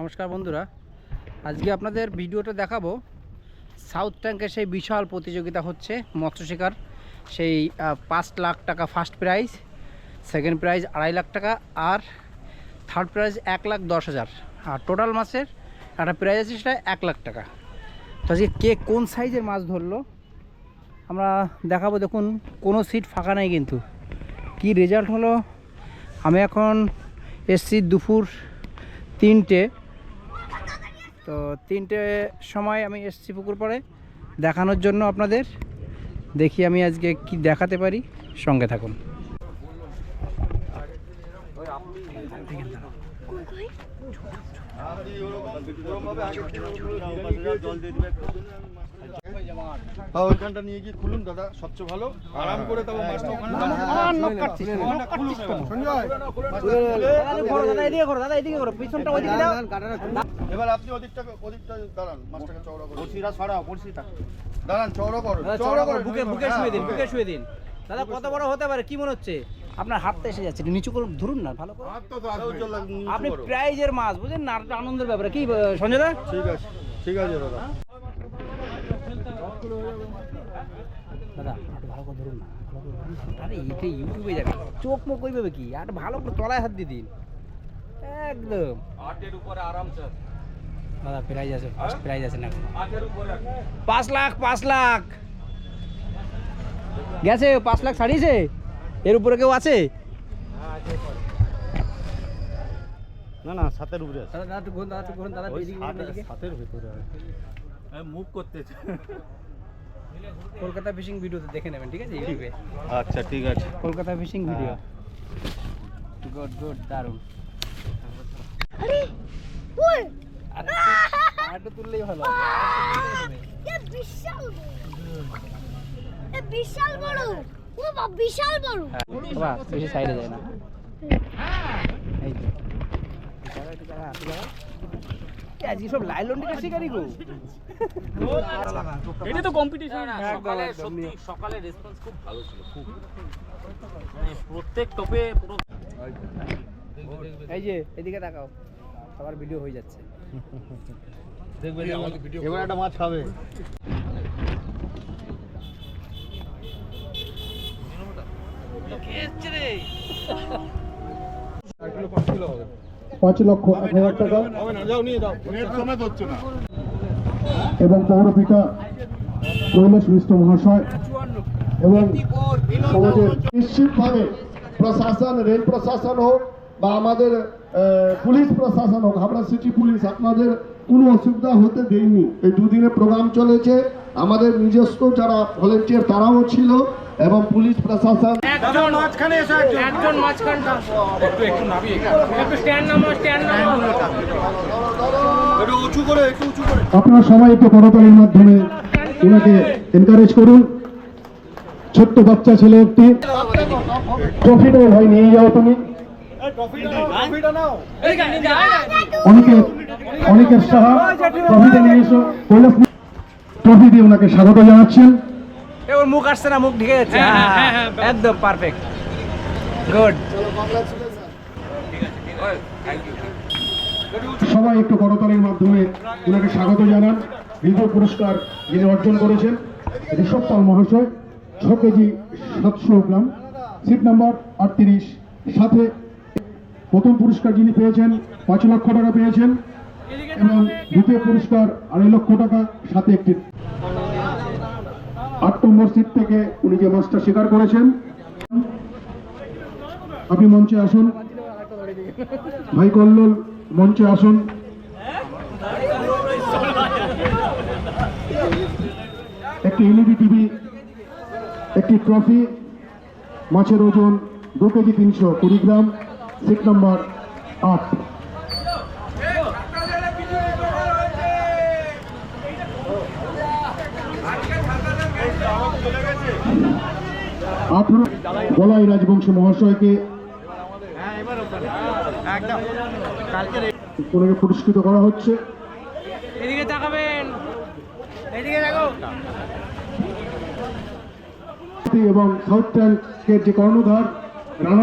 নমস্কার বন্ধুরা। আজকে আপনাদের ভিডিওটা দেখাবো, সাউথ ট্যাঙ্কের সেই বিশাল প্রতিযোগিতা হচ্ছে মৎস্য শিকার। সেই পাঁচ লাখ টাকা ফার্স্ট প্রাইজ সেকেন্ড প্রাইজ আড়াই লাখ টাকা আর থার্ড প্রাইজ এক লাখ দশ হাজার। আর টোটাল মাছের একটা প্রাইজ আছে সেটা এক লাখ টাকা। তো আজকে কে কোন সাইজের মাছ ধরলো, আমরা দেখাবো। দেখুন, কোনো সিট ফাঁকা নেই কিন্তু। কি রেজাল্ট হলো? আমি এখন এসছি দুপুর তিনটে। তো তিনটে সময় আমি এসছি পুকুর পাড়ে দেখানোর জন্য আপনাদের। দেখি আমি আজকে কি দেখাতে পারি। সঙ্গে থাকুন। বা ওইখানটা নিয়ে গিয়ে খুলুন দাদা সবচেয়ে ভালো। আরাম করে তবে মাছটা ওখানে। সঞ্জয়, মাছটা খুলে- এবার আপনি ওদিকটা ওদিকটা দাঁড়ান মাছটাকে চওড়া করুন দাঁড়ান চওড়া করুন চওড়া করুন বুকে বুকে হ্যাঁ, শুয়ে দিন বুকে শুয়ে দিন। দাদা কত বড় হতে পারে? কি মনে হচ্ছে? আপনার হাতটা এসে যাচ্ছে নিচু করুন ধরুন না ভালো করে। আপনি প্রাইজের মাছ বুঝলেন না? আনন্দের ব্যাপার। কি সঞ্জয় দা? ঠিক আছে ঠিক আছে দাদা। দাদা একটু ভালো করে ধরুন না করে। আরে এটা ইউটিউবে যাবে চোখ মুখ ওইভাবে কি? আর ভালো করে তলায় হাত দিয়ে দিন। একদম। দাদা প্রাইজ আছে ফার্স্ট প্রাইজ আছে না পাঁচ লাখ পাঁচ লাখ গেছে পাঁচ লাখ ছাড়িয়েছে এর উপরে কেউ আছে না না সাতের উপরে আছে দাদা একটু ঘুরুন, দাদা একটু ঘুরুন, দাদা। সাতের ভিতরে মুভ করতেছে কলকাতা ফিশিং ভিডিওতে দেখে নেবেন ঠিক আছে ইউটিউবে আচ্ছা ঠিক আছে Kolkata fishing video good good দারুণ আরে ওই আর একটু তুললেই ভালো। বিশাল বড়। বিশাল বড়। ও বিশাল বড়। বাবা বেশি সাইডে যায় না। এই তো জায়গা একটু জায়গা হাতে জায়গা এ, আজকে সব লাইলন শিকারি গো। এটা তো কম্পিটিশন সকালে সত্যি সকালে রেসপন্স খুব ভালো ছিল খুব। মানে প্রত্যেক টপে পুরো এই যে এদিকে তাকাও। সবার ভিডিও হয়ে যাচ্ছে। এবার একটা মাছ খাবে। পাঁচ লক্ষ এক হাজার টাকা। এবং পৌরপিতা কৈলাস মিশ্র মহাশয় এবং সমাজের নিশ্চিতভাবে প্রশাসন রেল প্রশাসন হোক বা আমাদের আহ, পুলিশ প্রশাসন হোক হাবড়া সিটি পুলিশ আপনাদের কোনো অসুবিধা হতে দেয়নি। এই দুদিনের প্রোগ্রাম চলেছে। আমাদের নিজস্ব যারা ভলেন্টিয়ার তারাও ছিল এবং পুলিশ প্রশাসন একজন মাঝখানে এসো একজন। একজন মাঝখানটা। একটু একটু নাবি একটু স্ট্যান্ড নামো স্ট্যান্ড নামো একটু উঁচু করে একটু উঁচু করে। আপনারা সবাই একটু করতালির মাধ্যমে ওনাকে এনকারেজ করুন। ছোট্ট বাচ্চা ছেলে একটি। ট্রফিটাও ভাই নিয়ে যাও তুমি। নাও অনেকের সাহা ট্রফিটা নিয়ে এসো। কৈলাস ট্রফি দিয়ে ওনাকে স্বাগত জানাচ্ছেন। ওর মুখ আসছে না মুখ ঢেকে যাচ্ছে। হ্যাঁ, একদম পারফেক্ট গুড সবাই একটু করতালির মাধ্যমে ওনাকে স্বাগত জানান। দ্বিতীয় পুরস্কার যিনি অর্জন করেছেন ঋষভ পাল মহাশয় ছ কেজি সাতশো গ্রাম সিট নাম্বার আটত্রিশ সাথে প্রথম পুরস্কার যিনি পেয়েছেন, পাঁচ লক্ষ টাকা পেয়েছেন এবং দ্বিতীয় পুরস্কার আড়াই লক্ষ টাকা, সাথে একটি আট নম্বর সিট থেকে উনি যে মাছটা স্বীকার করেছেন। আপনি মঞ্চে আসুন। ভাই কল্লোল, মঞ্চে আসুন। একটি এলইডি টিভি একটি ট্রফি মাছের ওজন দু কেজি তিনশো কুড়ি গ্রাম। সিট নম্বর আট আঠারো বলাই রাজবংশ মহাশয়কে পুরস্কৃত করা হচ্ছে। এদিকে তাকাবেন। এদিকে দেখো এবং সাউথ ট্যাঙ্কের যে কর্ণধার রানা